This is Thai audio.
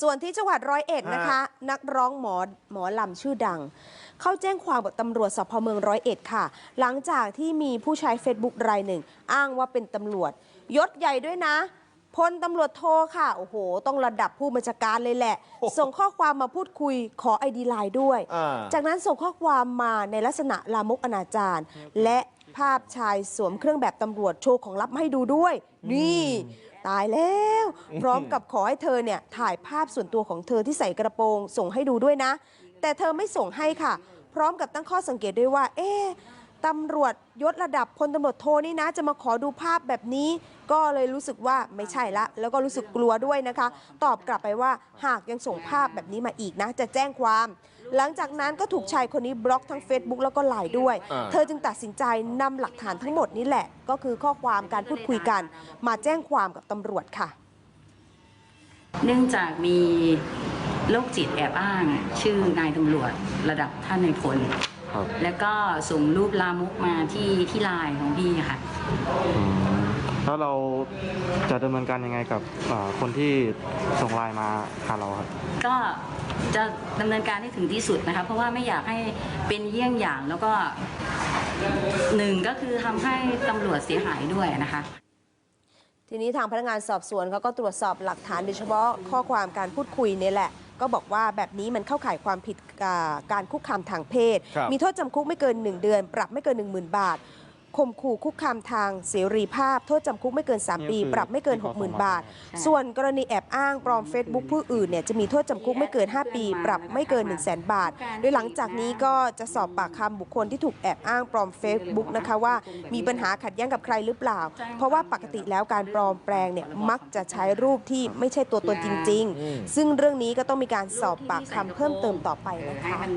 ส่วนที่จังหวัดร้อยเอ็ดนะคะ นักร้องหมอหมอลำชื่อดัง เข้าแจ้งความกับตำรวจสพเมืองร้อยเอ็ดค่ะ หลังจากที่มีผู้ใช้ Facebook รายหนึ่ง อ้างว่าเป็นตำรวจ ยศใหญ่ด้วยนะพลตำรวจโทค่ะ โอ้โห ต้องระดับผู้บัญชาการเลยแหละ ส่งข้อความมาพูดคุยขอไอดีไลน์ด้วยอ่าจากนั้นส่งข้อความมาในลักษณะลามกอนาจารและ ภาพชายสวมเครื่องแบบตำรวจโชว์ของลับมาให้ดูด้วย นี่ตายแล้ว พร้อมกับขอให้เธอเนี่ยถ่ายภาพส่วนตัวของเธอที่ใส่กระโปรงส่งให้ดูด้วยนะ แต่เธอไม่ส่งให้ค่ะ พร้อมกับตั้งข้อสังเกตด้วยว่า เอ๊ะ ตำรวจยศระดับพลตำรวจโทนี่นะ จะมาขอดูภาพแบบนี้ ก็เลยรู้สึกว่าไม่ใช่ละ แล้วก็รู้สึกกลัวด้วยนะคะ ตอบกลับไปว่าหากยังส่งภาพแบบนี้มาอีกนะ จะแจ้งความ หลังจากนั้นก็ถูกชายคนนี้บล็อกทั้ง Facebook แล้วก็ไลน์ด้วย อ่า เธอจึงตัดสินใจนำหลักฐานทั้งหมดนี้แหละ ก็คือข้อความการพูดคุยกัน มาแจ้งความกับตำรวจค่ะ เนื่องจากมีโรคจิตแอบอ้าง ชื่อนายตำรวจระดับท่านในายพล ครับแล้วก็ส่งรูปลามกมาที่ที่ไลน์ของพี่ค่ะ อืมแล้วเราจะดำเนินการยังไงกับอ่าคนที่ส่งไลน์มาหาเราครับ ก็จะดำเนินการให้ถึงที่สุดนะคะ เพราะว่าไม่อยากให้เป็นเยี่ยงอย่างแล้วก็หนึ่งก็คือทำให้ตำรวจเสียหายด้วยนะคะ ทีนี้ทางพนักงานสอบสวนเขาก็ตรวจสอบหลักฐานโดยเฉพาะข้อความการพูดคุยเนี่ยแหละ ก็บอกว่าแบบนี้มันเข้าข่ายความผิดอ่าการคุกคามทางเพศครับมีโทษจำคุกไม่เกิน 1 เดือน ปรับไม่เกิน 10,000 บาท ข่มขู่คุกคามทางเสรีภาพ โทษจำคุกไม่เกิน 3 ปีนี่คือปรับไม่เกินที่เขาส่งมา60,000 บาทใช่ส่วนกรณีแอบอ้างปลอม Facebook ผู้อื่นเนี่ยจะมีโทษจำคุกไม่เกิน 5 ปี ปรับไม่เกิน 1 0 0 0 0แบาท โดยหลังจากนี้ก็จะสอบปากคำบุคคลที่ถูกแอบอ้างปลอม Facebook นะคะว่ามีปัญหาขัดแย้งกับใครหรือเปล่า เพราะว่าปกติแล้วการปลอมแปลงเนี่ยมักจะใช้รูปที่ไม่ใช่ตัวตนจริงอืมๆซึ่งเรื่องนี้ก็ต้องมีการสอบปากคำเพิ่มเติมต่อไปนะคะให้มัน